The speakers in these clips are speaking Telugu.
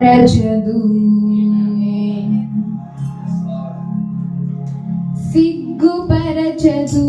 రచదు సిగ్గుపరచదు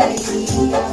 alegría.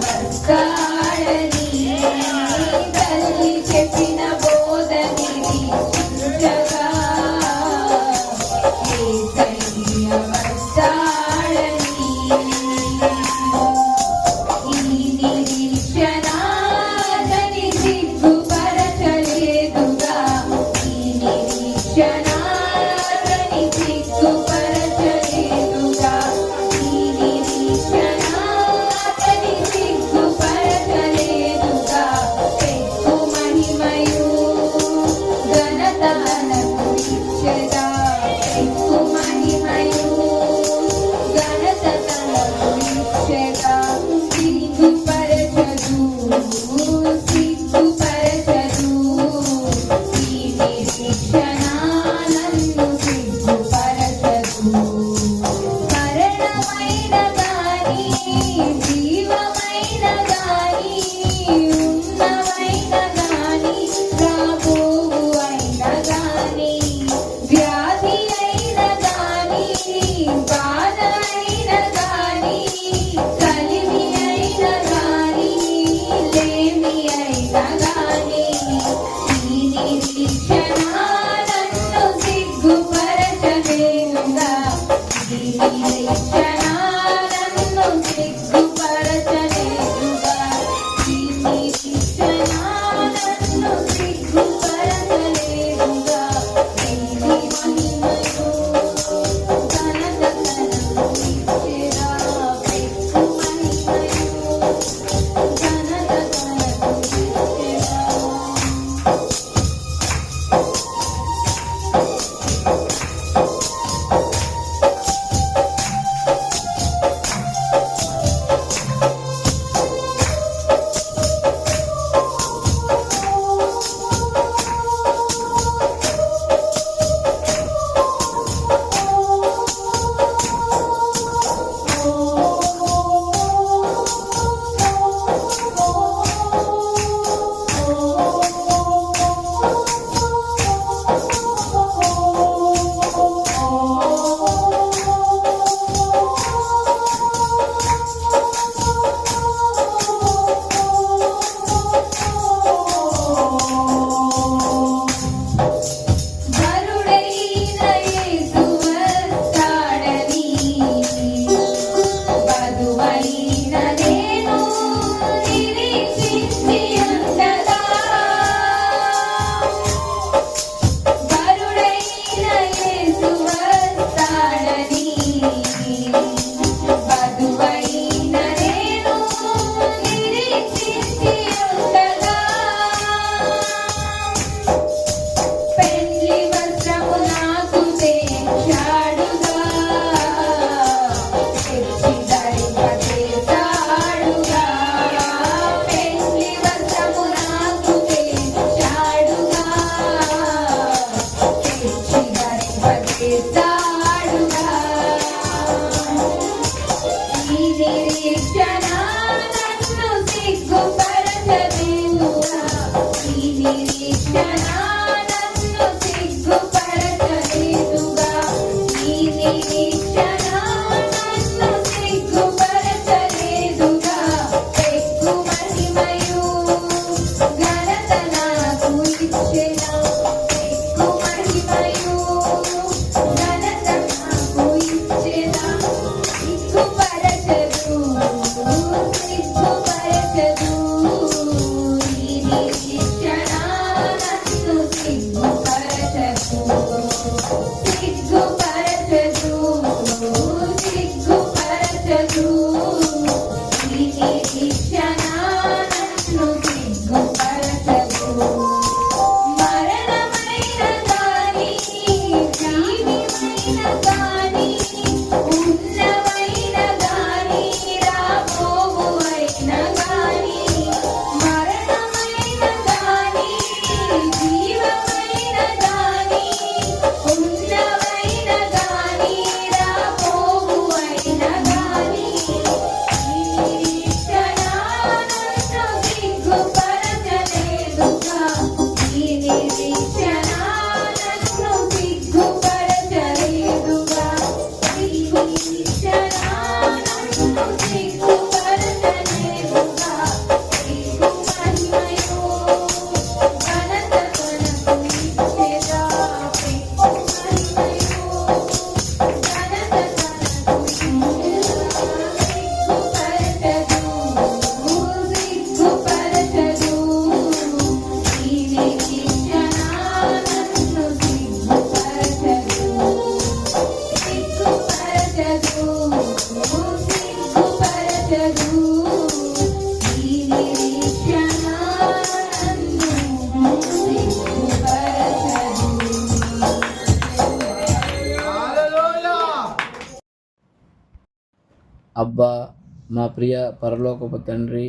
మా ప్రియ పరలోకపు తండ్రి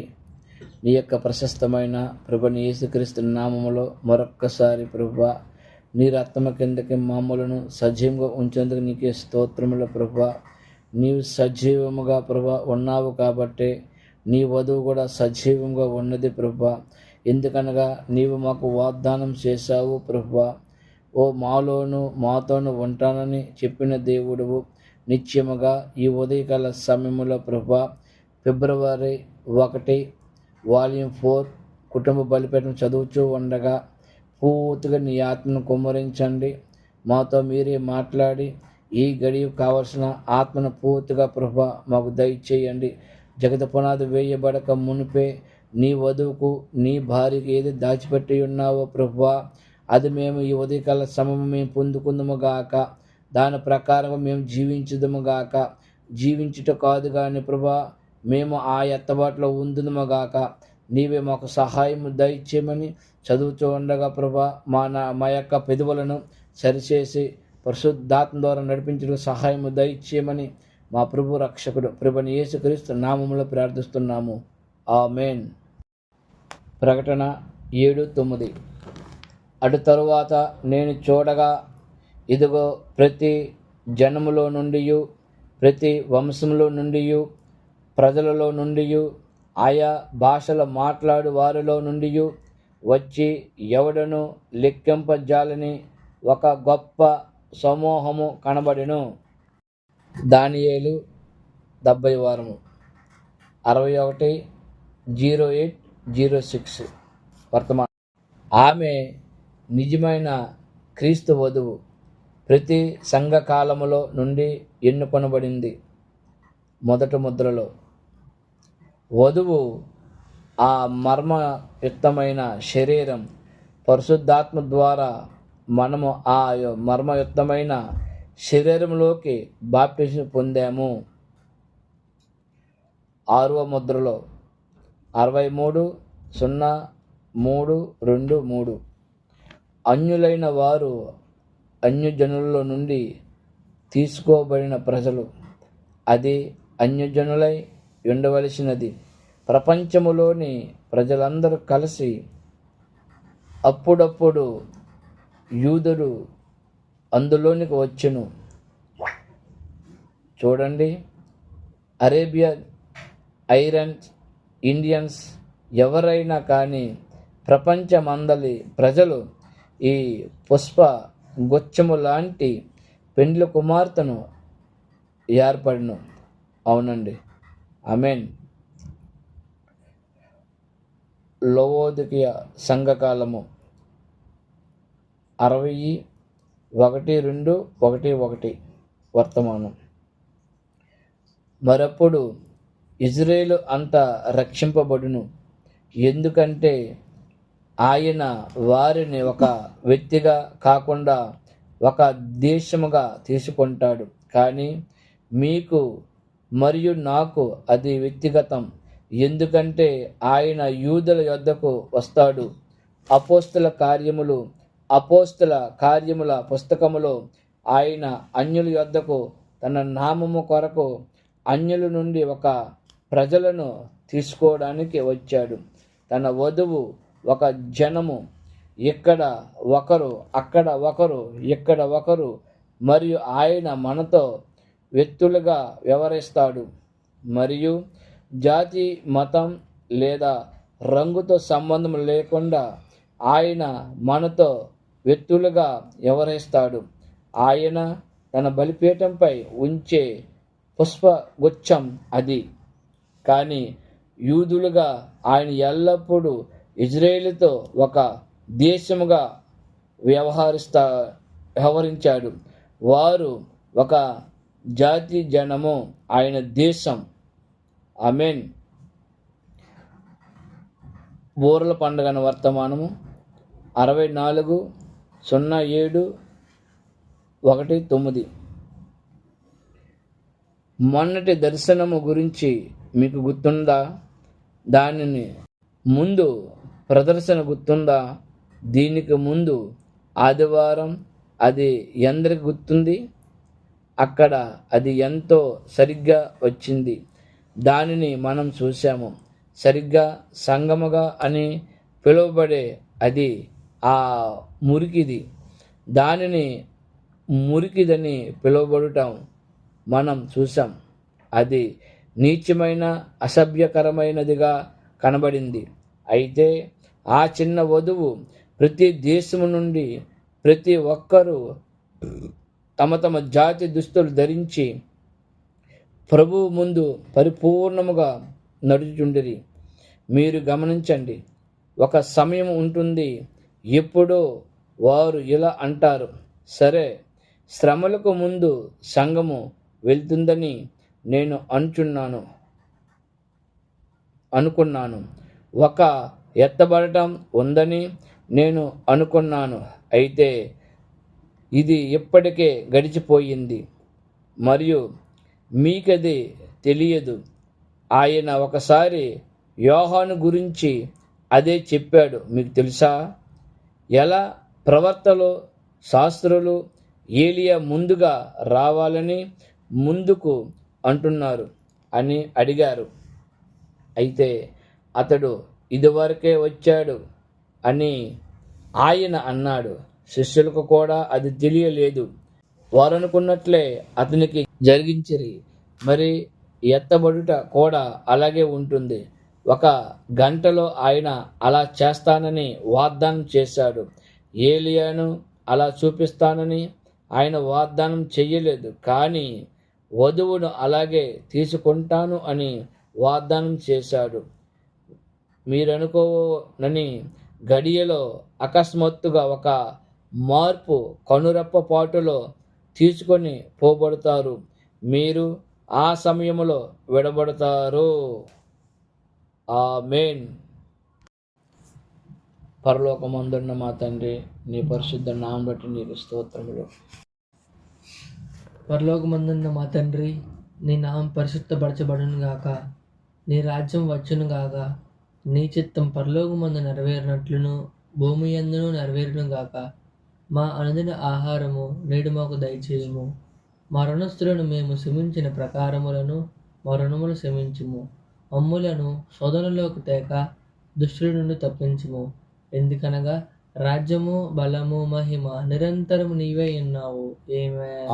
నీ యొక్క ప్రశస్తమైన ప్రభుని యేసుక్రీస్తు నామములో మరొక్కసారి ప్రభు నీ రత్మ కిందకి మామూలను సజీవంగా ఉంచేందుకు నీకే స్తోత్రముల ప్రభు. నీవు సజీవముగా ప్రభ ఉన్నావు కాబట్టి నీ వధువు కూడా సజీవంగా ఉన్నది ప్రభు. ఎందుకనగా నీవు మాకు వాగ్దానం చేశావు ప్రభు. ఓ మాలోను మాతోను ఉంటానని చెప్పిన దేవుడువు నిత్యముగా ఈ ఉదయకాల సమయంలో ప్రభా ఫిబ్రవరి ఒకటి వాల్యూమ్ ఫోర్ కుటుంబ బలిపీఠం చదువుతూ ఉండగా పూర్తిగా నీ ఆత్మను కుమ్మరించండి. మాతో మీరే మాట్లాడి ఈ గడియ కావలసిన ఆత్మను పూర్తిగా ప్రభ మాకు దయచేయండి. జగత పునాది వేయబడక మునిపే నీ వధువుకు నీ భార్యకి ఏది దాచిపెట్టి ఉన్నావో ప్రభా అది మేము ఈ ఉదయకాల సమయం మేము పొందుకుందము గాక. దాని ప్రకారం మేము జీవించుదము గాక. జీవించుట కాదు కానీ ప్రభా మేము ఆ ఎత్తబాటులో ఉందినమగాక గాక నీవే మాకు సహాయం దయచేయమని చదువుతూ ఉండగా ప్రభా మా నా మా యొక్క పెదవులను సరిచేసి పరిశుద్ధాత్మ ద్వారా నడిపించడం సహాయం దయచేయమని మా ప్రభు రక్షకుడు ప్రభుని యేసుక్రీస్తు నామములో ప్రార్థిస్తున్నాము. ఆ మేన్ ప్రకటన ఏడు తొమ్మిది. అటు తరువాత నేను చూడగా ఇదిగో ప్రతి జనములో నుండి ప్రతి వంశంలో నుండి ప్రజలలో నుండి ఆయా భాషల మాట్లాడు వారిలో నుండి వచ్చి ఎవడను లెక్కింపజాలని ఒక గొప్ప సమూహము కనబడెను. దానియేలు డెబ్బై వారము. అరవై ఒకటి జీరో ఎయిట్ జీరో సిక్స్ వర్తమానం. ఆమె నిజమైన క్రీస్తు వధువు. ప్రతి సంఘకాలములో నుండి ఎన్నుకొనబడింది. మొదటి ముద్రలో వధువు ఆ మర్మయుక్తమైన శరీరం పరిశుద్ధాత్మ ద్వారా మనము ఆ మర్మయుక్తమైన శరీరంలోకి బాప్టిజం పొందాము. ఆరవ ముద్రలో అరవై మూడు సున్నా మూడు రెండు మూడు. అన్యులైన వారు అన్యజనుల నుండి తీసుకోబడిన ప్రజలు. అది అన్యజనులై ఉండవలసినది ప్రపంచములోని ప్రజలందరూ కలిసి అప్పుడప్పుడు యూదుడు అందులోనికి వచ్చును. చూడండి. అరేబియా ఐరన్స్ ఇండియన్స్ ఎవరైనా కానీ ప్రపంచమందలి ప్రజలు ఈ పుష్ప గుచ్చము లాంటి పెండ్లి కుమార్తెను ఏర్పడను. అవునండి. అమెన్ లోవోదికయ సంఘకాలము అరవై ఒకటి రెండు ఒకటి ఒకటి వర్తమానం. మరప్పుడు ఇజ్రాయేలు అంతా రక్షింపబడును. ఎందుకంటే ఆయన వారిని ఒక వ్యక్తిగా కాకుండా ఒక దేశముగా తీసుకుంటాడు. కానీ మీకు మరియు నాకు అది వ్యక్తిగతం. ఎందుకంటే ఆయన యూదుల యొద్దకు వస్తాడు. అపోస్తుల కార్యములు అపోస్తుల కార్యముల పుస్తకములో ఆయన అన్యుల యొద్దకు తన నామము కొరకు అన్యుల నుండి ఒక ప్రజలను తీసుకోవడానికి వచ్చాడు. తన వధువు ఒక జనము. ఇక్కడ ఒకరు అక్కడ ఒకరు ఇక్కడ ఒకరు మరియు ఆయన మనతో వ్యక్తులుగా వ్యవహరిస్తాడు. మరియు జాతి మతం లేదా రంగుతో సంబంధం లేకుండా ఆయన మనతో వ్యక్తులుగా వ్యవహరిస్తాడు. ఆయన తన బలిపీఠంపై ఉంచే పుష్పగుచ్చం అది. కానీ యూదులుగా ఆయన ఎల్లప్పుడూ ఇజ్రాయేలుతో ఒక దేశముగా వ్యవహరిస్తా వ్యవహరించాడు. వారు ఒక జాతి జనము ఆయన దేశం. అమెన్ బోర్ల పండుగన వర్తమానము అరవై నాలుగు సున్నా ఏడు ఒకటి తొమ్మిది. మొన్నటి దర్శనము గురించి మీకు గుర్తుందా? దానిని ముందు ప్రదర్శన గుర్తుందా? దీనికి ముందు ఆదివారం అది ఎందరికి గుర్తుంది? అక్కడ అది ఎంతో సరిగ్గా వచ్చింది. దానిని మనం చూసాము సరిగ్గా సంగముగా అని పిలువబడే అది ఆ మురికిది. దానిని మురికిదని పిలువబడటం మనం చూసాం అది నీచమైన అసభ్యకరమైనదిగా కనబడింది. అయితే ఆ చిన్న వధువు ప్రతి దేశము నుండి ప్రతి ఒక్కరూ తమ తమ జాతి దుస్తులు ధరించి ప్రభువు ముందు పరిపూర్ణముగా నడుచుచుండిరి. మీరు గమనించండి ఒక సమయం ఉంటుంది ఎప్పుడో వారు ఇలా అంటారు సరే శ్రమలకు ముందు సంఘము వెళ్తుందని నేను అనుచున్నాను అనుకున్నాను. ఒక ఎత్తబడటం ఉందని నేను అనుకున్నాను అయితే ఇది ఇప్పటికే గడిచిపోయింది. మరియు మీకది తెలియదు. ఆయన ఒకసారి యోహాను గురించి అదే చెప్పాడు. మీకు తెలుసా? ఎలా ప్రవర్తలు శాస్త్రులు ఏలియా ముందుగా రావాలని ముందుకు అంటున్నారు అని అడిగారు. అయితే అతడు ఇదివరకే వచ్చాడు అని ఆయన అన్నాడు. శిష్యులకు కూడా అది తెలియలేదు. వారు అనుకున్నట్లే అతనికి జరిగించిరి. మరి ఎత్తబడుట కూడా అలాగే ఉంటుంది. ఒక గంటలో ఆయన అలా చేస్తానని వాగ్దానం చేశాడు. ఏలియాను అలా చూపిస్తానని ఆయన వాగ్దానం చెయ్యలేదు. కానీ వధువును అలాగే తీసుకుంటాను అని వాగ్దానం చేశాడు. మీరనుకోనని గడియలో అకస్మాత్తుగా ఒక మార్పు కనురెప్ప పాటులో తీసుకొని పోబడతారు. మీరు ఆ సమయంలో విడబడతారు. ఆ మెయిన్ పరలోకమందున్న మా తండ్రి నీ పరిశుద్ధ నామం బట్టి నీకు స్తోత్రములు. పరలోకమందున్న మా తండ్రి నీ నామం పరిశుద్ధపరచబడును గాక. నీ రాజ్యం వచ్చును గాక. నీ చిత్తం పరలోకమందు నెరవేరినట్లును భూమి ఎందును నెరవేరును గాక. మా అనుదిన ఆహారము నేడు మాకు దయచేయము. మా రుణస్థులను మేము శమించిన ప్రకారములను మా రుణములు అమ్ములను శోధనలోకి తేక దుష్టుల నుండి తప్పించుము. ఎందుకనగా రాజ్యము బలము మహిమ నిరంతరము నీవే ఉన్నావు. ఏమే